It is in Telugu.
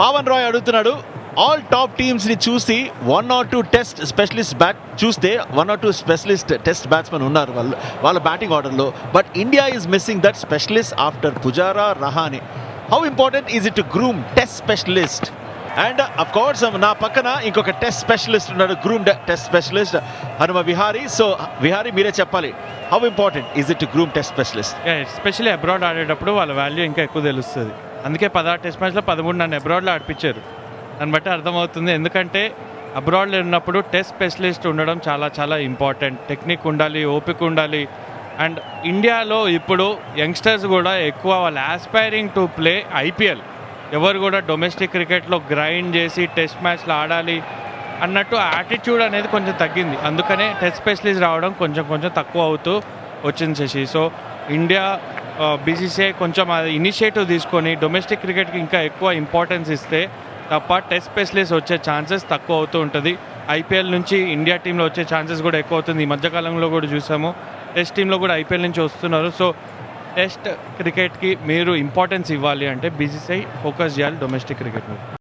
పావన్ రాయ్ అడుగుతున్నాడు ఆల్ టాప్ టీమ్స్ని చూసి one or two test specialist bat చూస్తే one or two specialist test batsmen ఉన్నారు వాళ్ళు వాళ్ళ బ్యాటింగ్ ఆర్డర్లో but India is missing that specialist after Pujara Rahane how important is it groom test specialist and of course నా పక్కన ఇంకొక టెస్ట్ స్పెషలిస్ట్ ఉన్నాడు groom test specialist Hanuma Vihari so Vihari మీరే చెప్పాలి how important is it groom test specialist specially abroad ఆడేటప్పుడు వాళ్ళ వాల్యూ ఇంకా ఎక్కువ తెలుస్తుంది. అందుకే పదహారు టెస్ట్ మ్యాచ్లో పదమూడు నన్ను అబ్రాడ్లో ఆడిపించారు. దాన్ని బట్టి అర్థమవుతుంది. ఎందుకంటే అబ్రాడ్లో ఉన్నప్పుడు టెస్ట్ స్పెషలిస్ట్ ఉండడం చాలా చాలా ఇంపార్టెంట్. టెక్నిక్ ఉండాలి ఓపిక ఉండాలి. అండ్ ఇండియాలో ఇప్పుడు యంగ్స్టర్స్ కూడా ఎక్కువ వాళ్ళు ఆస్పైరింగ్ టు ప్లే ఐపీఎల్. ఎవరు కూడా డొమెస్టిక్ క్రికెట్లో గ్రైండ్ చేసి టెస్ట్ మ్యాచ్లు ఆడాలి అన్నట్టు యాటిట్యూడ్ అనేది కొంచెం తగ్గింది. అందుకనే టెస్ట్ స్పెషలిస్ట్ రావడం కొంచెం కొంచెం తక్కువ అవుతూ వచ్చింది శశి. సో ఇండియా బీసీసీఐ కొంచెం అది ఇనిషియేటివ్ తీసుకొని డొమెస్టిక్ క్రికెట్కి ఇంకా ఎక్కువ ఇంపార్టెన్స్ ఇస్తే తప్ప టెస్ట్ స్పెషలిస్ట్ వచ్చే ఛాన్సెస్ తక్కువ అవుతూ ఉంటుంది. ఐపీఎల్ నుంచి ఇండియా టీంలో వచ్చే ఛాన్సెస్ కూడా ఎక్కువ అవుతుంది. ఈ మధ్యకాలంలో కూడా చూసాము. టెస్ట్ టీంలో కూడా ఐపీఎల్ నుంచి వస్తున్నారు. సో టెస్ట్ క్రికెట్కి మీరు ఇంపార్టెన్స్ ఇవ్వాలి అంటే బీసీసీఐ ఫోకస్ చేయాలి డొమెస్టిక్ క్రికెట్ మీద.